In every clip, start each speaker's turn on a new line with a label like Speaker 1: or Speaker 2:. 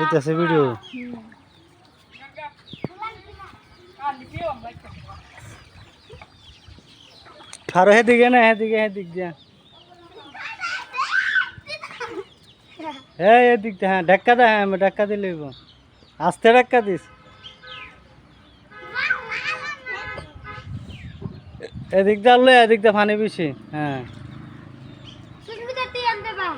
Speaker 1: হইতেছে ভিডিও। আরও হেদিকে না, হেদিকে, হেদিক দিয়া। এই এদিক দিয়ে হ্যাঁ ধাক্কা দে হ্যাঁ ধাক্কা দিলে। আস্তে ধাক্কা দিস। এদিক দিয়ে আনলে, এদিক দিয়ে পানি বেশি হ্যাঁ
Speaker 2: সুস্মিতা তুই আনতে বা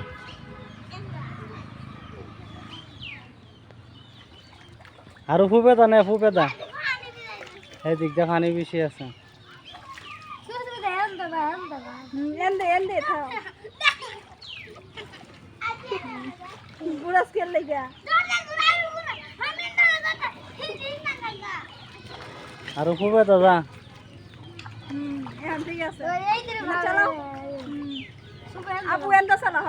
Speaker 1: আরও ফুপেদা না ফুপেদা এদিক দিয়ে পানি বেশি আছে
Speaker 2: সুস্মিতা আনতে বা আনতে বা
Speaker 3: এন্দে এন্দে থাও বুড়াস কে লাগা
Speaker 1: আরও ফুপেদা যা
Speaker 3: হুম এখন ঠিক আছে
Speaker 2: এই দিরে
Speaker 3: চালাও।
Speaker 2: সুস্মিতা
Speaker 3: আপু এন্দা চালা হ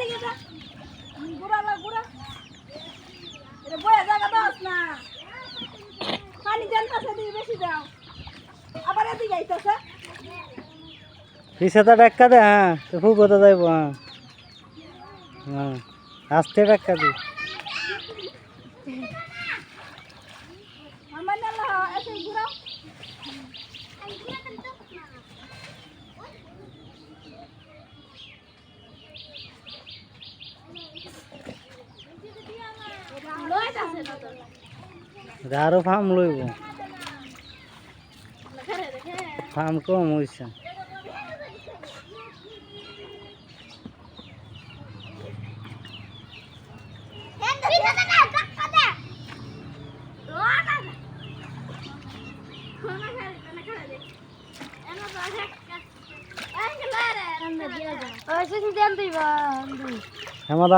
Speaker 3: গিয়ে বুড়া লা বুড়া এটা বয়া জায়গা দাস না। পানি জানতাছে দিয়ে বেশি দাও। আবার এদিকে আইতাছে।
Speaker 1: পিছে তো ধাক্কা দে হ্যাঁ তো ফুপেদা যাইব হ্যাঁ। হ্যাঁ আস্তে ধাক্কা দি। আরও ফার্ম লইব। ফার্ম কম হয়েছে
Speaker 2: দেন তুই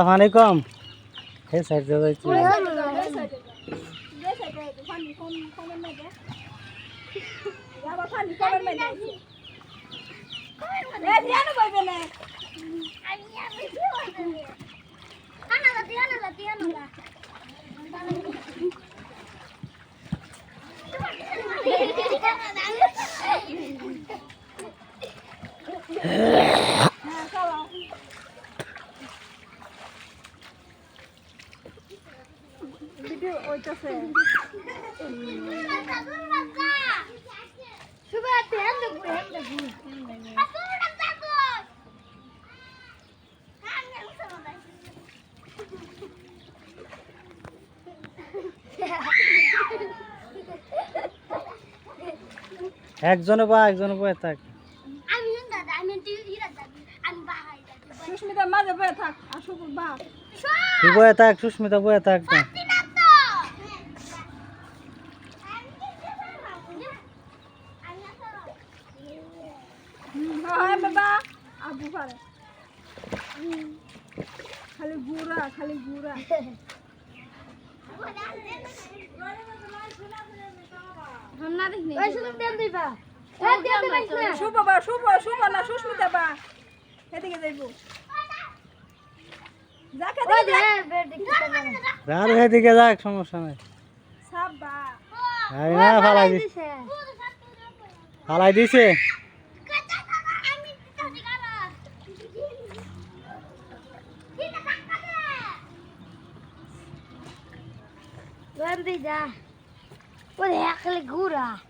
Speaker 1: পানি কম হে সাইড দিয়ে যাইছি
Speaker 3: যে সাইডে পানি কম কমের না দে যাবা পানি কমের না দে এ দিয়ানো কইবে না হ্যাঁ চলো ভিডিও ওইটাছে
Speaker 2: সুবা তেন দেবো তেন দেবো
Speaker 1: একজনে বা একজনে বয়ে থাক।
Speaker 2: আমি দাদা আমি আমি
Speaker 3: সুস্মিতা মাঝে বয়ে থাক আর শুকুর বাপ।
Speaker 1: তুই বয়ে থাক সুস্মিতা বয়ে থাক না
Speaker 3: হ্যাঁ বাবা আবু পারে খালি গুড়া খালি গুড়া।
Speaker 2: ওই শুধু দেন তুই হ্যাঁ দেন তুই
Speaker 3: শুভ বা শুভ শুভ না সুস্মিতা বা। এদিকে যাইব। যাকে
Speaker 2: দে বেড দেখতে
Speaker 1: আর এদিকে যাক সমস্যা নাই। ফালাই
Speaker 2: দিছে।
Speaker 3: Wat
Speaker 2: eigenlijk the heck is Gura?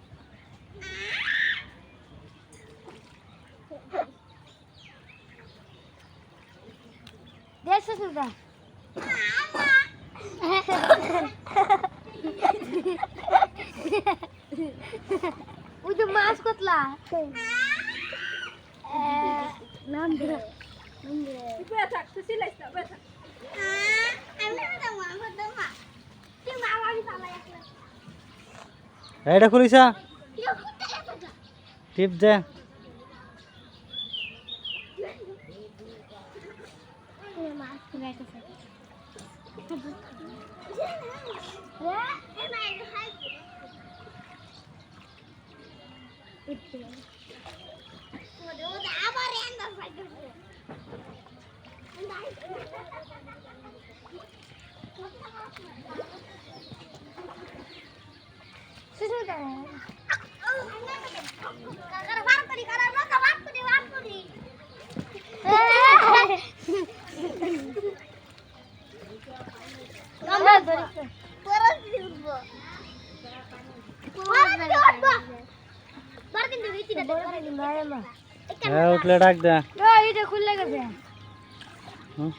Speaker 2: This is the.
Speaker 1: এইটা খুলিছা টিপ দে।
Speaker 3: আবার এন্দার
Speaker 1: হ্যাঁ উঠলে ডাক দে।
Speaker 3: এটা খুলে গেছে
Speaker 1: হুম